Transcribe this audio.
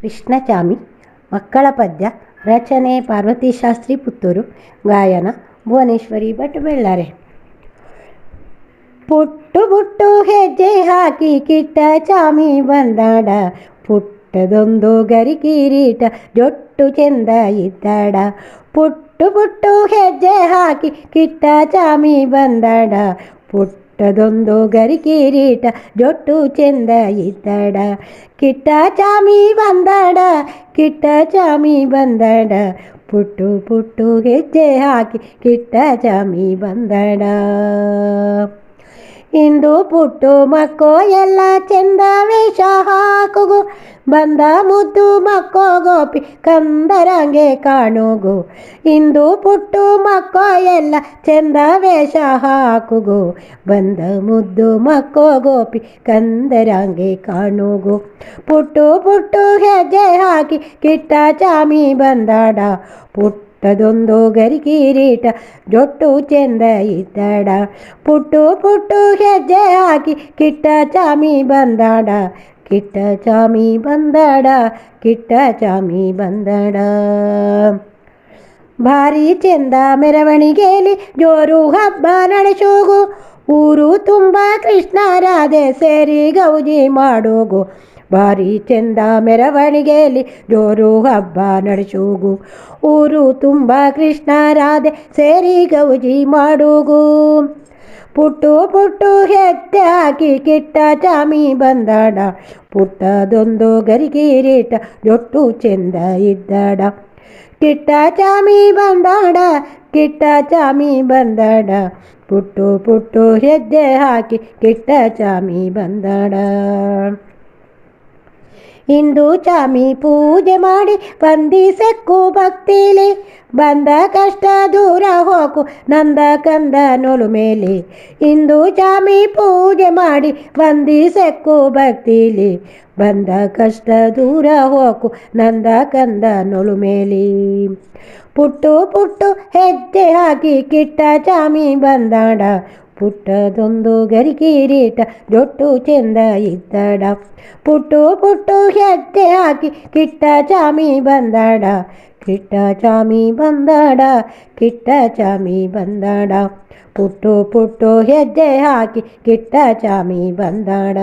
ಕೃಷ್ಣಚಾಮಿ, ಮಕ್ಕಳ ಪದ್ಯ, ರಚನೆ, ಪಾರ್ವತಿ ಶಾಸ್ತ್ರಿ ಪುತ್ತೂರು, ಗಾಯನ, ಭುವನೇಶ್ವರಿ ಭಟ್ ಬೆಳ್ಳಾರೆ. ಪುಟ್ಟು ಬುಟ್ಟು ಹೆಜ್ಜೆ ಹಾಕಿ ಕಿಟ್ಟ ಚಾಮಿ ಬಂದಾಡ, ಪುಟ್ಟದೊಂದು ಗರಿ ಕಿರೀಟ ಜೊಟ್ಟು ಚೆಂದ ಇದ್ದಾಡ. ಪುಟ್ಟು ಪುಟ್ಟು ಹೆಜ್ಜೆ ಹಾಕಿ ಕಿಟ್ಟ ಚಾಮಿ ಬಂದಾಡ ಪುಟ್ಟದೊಂದು ಗರಿ ಕಿರೀಟ ಜೊಟ್ಟು ಚೆಂದ ಇದ್ದಡ. ಕಿಟ್ಟ ಚಾಮಿ ಬಂದಡ, ಕಿಟ್ಟ ಚಾಮಿ ಬಂದಡ. ಪುಟ್ಟು ಪುಟ್ಟು ಹೆಜ್ಜೆ ಹಾಕಿ ಕಿಟ್ಟ ಚಾಮಿ ಬಂದಾಡ. ಇಂದು ಪುಟ್ಟು ಮಕ್ಕೋ ಎಲ್ಲ ಚೆಂದ ವೇಷ ಹಾಕುಗು. ಬಂದ ಮುದ್ದು ಮಕ್ಕೋ ಗೋಪಿ ಕಂದರಂಗೆ ಕಾಣುಗು. ಇಂದು ಪುಟ್ಟು ಮಕ್ಕೋ ಎಲ್ಲ ಚೆಂದ ವೇಷ ಹಾಕುಗು. ಬಂದ ಮುದ್ದು ಮಕ್ಕೋ ಗೋಪಿ ಕಂದರಂಗೆ ಕಾಣುಗು. ಪುಟ್ಟು ಪುಟ್ಟು ಹೆಜ್ಜೆ ಹಾಕಿ ಕಿಟ್ಟ ಚಾಮಿ ಬಂದಾಡ. ಪುಟ್ಟದೊಂದು ಗರಿ ಕಿರೀಟ ಜೊಟ್ಟು ಚೆಂದ ಇದ್ದಾಡ ಪುಟ್ಟು ಪುಟ್ಟು ಹೆಜ್ಜೆ ಹಾಕಿ ಕಿಟ್ಟ ಚಾಮಿ ಬಂದಾಡ ಕಿಟ್ಟ ಚಾಮಿ ಬಂದಾಡ ಕಿಟ್ಟ ಚಾಮಿ ಬಂದಾಡ ಭಾರಿ ಚೆಂದ ಮೆರವಣಿಗೆಯಲ್ಲಿ ಜೋರು ಹಬ್ಬ ನಡೆಸೋಗು ಊರು ತುಂಬ ಕೃಷ್ಣ ರಾಧೆ ಸೇರಿ ಗೌಜಿ ಮಾಡೋಗು. ಭಾರಿ ಚೆಂದ ಮೆರವಣಿಗೆಯಲ್ಲಿ ಜೋರು ಹಬ್ಬ ನಡೆಸೋಗು. ಊರು ತುಂಬ ಕೃಷ್ಣ ರಾಧೆ ಸೇರಿ ಗೌಜಿ ಮಾಡೋಗು. ಪುಟ್ಟು ಪುಟ್ಟು ಹೆಜ್ಜೆ ಹಾಕಿ ಕಿಟ್ಟ ಚಾಮಿ ಬಂದಾಡ. ಪುಟ್ಟದೊಂದು ಗರಿ ಕಿರೀಟ ಜೊಟ್ಟು ಚೆಂದ ಇದ್ದಾಡ. ಕಿಟ್ಟ ಚಾಮಿ ಬಂದಾಡ, ಕಿಟ್ಟ ಚಾಮಿ ಬಂದಾಡ. ಪುಟ್ಟು ಪುಟ್ಟು ಹೆಜ್ಜೆ ಹಾಕಿ ಕಿಟ್ಟ ಚಾಮಿ ಬಂದಾಡ. ಇಂದು ಚಾಮಿ ಪೂಜೆ ಮಾಡಿ ವಂದಿಸಕ್ಕು ಭಕ್ತಿಲಿ. ಬಂದ ಕಷ್ಟ ದೂರ ಹೋಕು ನಂದ ಕಂದ ನೊಲು ಮೇಲೆ. ಇಂದು ಚಾಮಿ ಪೂಜೆ ಮಾಡಿ ವಂದಿಸಕ್ಕು ಭಕ್ತಿಲಿ. ಬಂದ ಕಷ್ಟ ದೂರ ಹೋಕು ನಂದ ಕಂದ ನೊಲು ಮೇಲಿ. ಪುಟ್ಟು ಪುಟ್ಟು ಹೆಜ್ಜೆ ಹಾಕಿ ಕಿಟ್ಟ ಚಾಮಿ ಬಂದಾಡ. ಪುಟ್ಟದೊಂದು ಗರಿ ಕಿರೀಟ ಜೊಟ್ಟು ಚೆಂದ ಇದ್ದಡ. ಪುಟ್ಟು ಪುಟ್ಟು ಹೆಜ್ಜೆ ಹಾಕಿ ಕಿಟ್ಟ ಚಾಮಿ ಬಂದಡ. ಕಿಟ್ಟ ಚಾಮಿ ಬಂದಡ, ಕಿಟ್ಟ ಚಾಮಿ ಬಂದಾಡ. ಪುಟ್ಟು ಪುಟ್ಟು ಹೆಜ್ಜೆ ಹಾಕಿ ಕಿಟ್ಟ ಚಾಮಿ ಬಂದಾಡ.